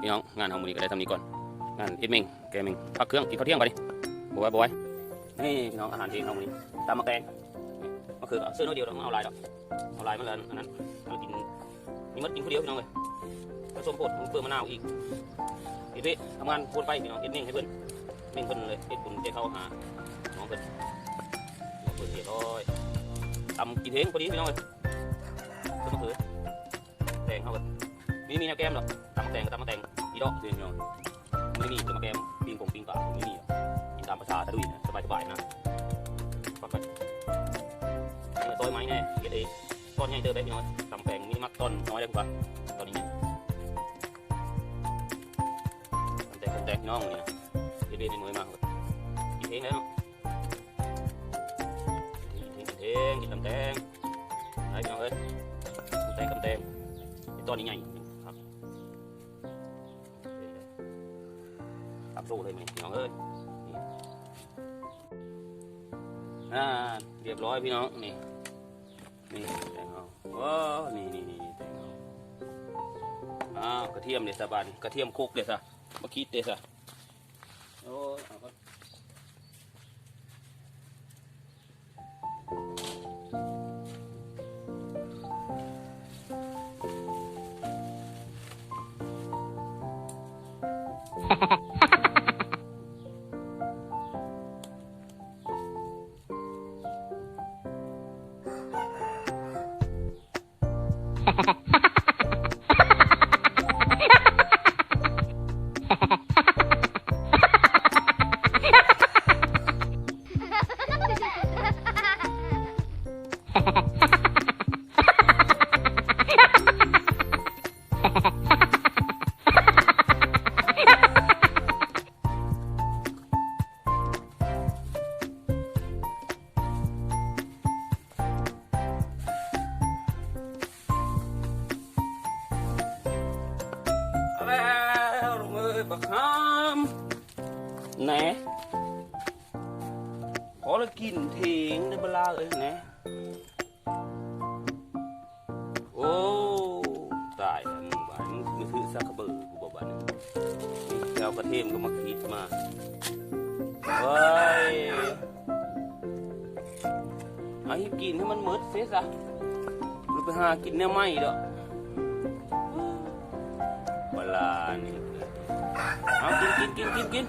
พี่น้องงานเฮามื้อนี้ก็ได้ทำนี้ก่อนงานเอ็ดเมงแกเมงพักเครื่องกินข้าวเที่ยงไปดิบ่ไหว้บ่ไหว้นี่พี่น้องอาหารที่ยงมือนี้ตำมะแกงก็คือเอาซื้อน้อยเดียวเราไม่เอาลายดอกเอาลายมันละอันนั้นเอากินมีมดกินคนเดียวพี่น้องเลยผสมโพดเพิ่มมะนาวอีกอีกพี่ทำงานพูดไปพี่น้องเอ็ดเมงให้เพิ่นเมงเพิ่นเลยเอ็ดบุญเจ้เข้าหาน้องเพิ่นน้องเพิ่นเรียบร้อยตำกินเองพอดีพี่น้องเลยต้นมะเขือแตงเข้ากันมีมีแนวแก้มหรอก แตงกับตำมะแตงอีดอกพี่น้องไม่มีจะมาแก้มปิงกงปิงปลาไม่มีหรอกกินตามภาษาตะลุยนะสบายๆนะฟังไปนี่ต้อยไม้แน่เฮ็ดเองต้นใหญ่เติบได้พี่น้องตำแตงมีมักต้นน้อยได้กว่าตอนนี้เนี่ยตำแตงตำแตงพี่น้องนี่นะเฮ็ดเองในมือมากเลยกินเองแล้วเนาะกินเองกินตำแตงไอ้พี่น้องเอ้ยตำแตงตำแตงไอ้ต้นนี้ใหญ่ ครับสู้เลยไหมพี่น้องเอ้ยนี่อ่าเรียบร้อยพี่น้องนี่นี่แตงเอาโอ้นี่นี่นี่แตงเอาอ้าวกระเทียมเดี๋ยวสบายกระเทียมโคกเดซะมาคิดเดซะโอ้ยเอาก่อนเประคำแหน่ขอละกินเถียงในเวลาเอ้ยน่ โอ้ตายแล้วมึงบ้านมึงมือถือซักกระเบือกูบอกบ้านนี่เจ้ากระเทียมก็มาคิดมาเฮ้ยเอาให้กินให้มันหมดเสียซะหรือไปหากินแนวไม่เด้อเวลานี่เอากินกินกินกินกิน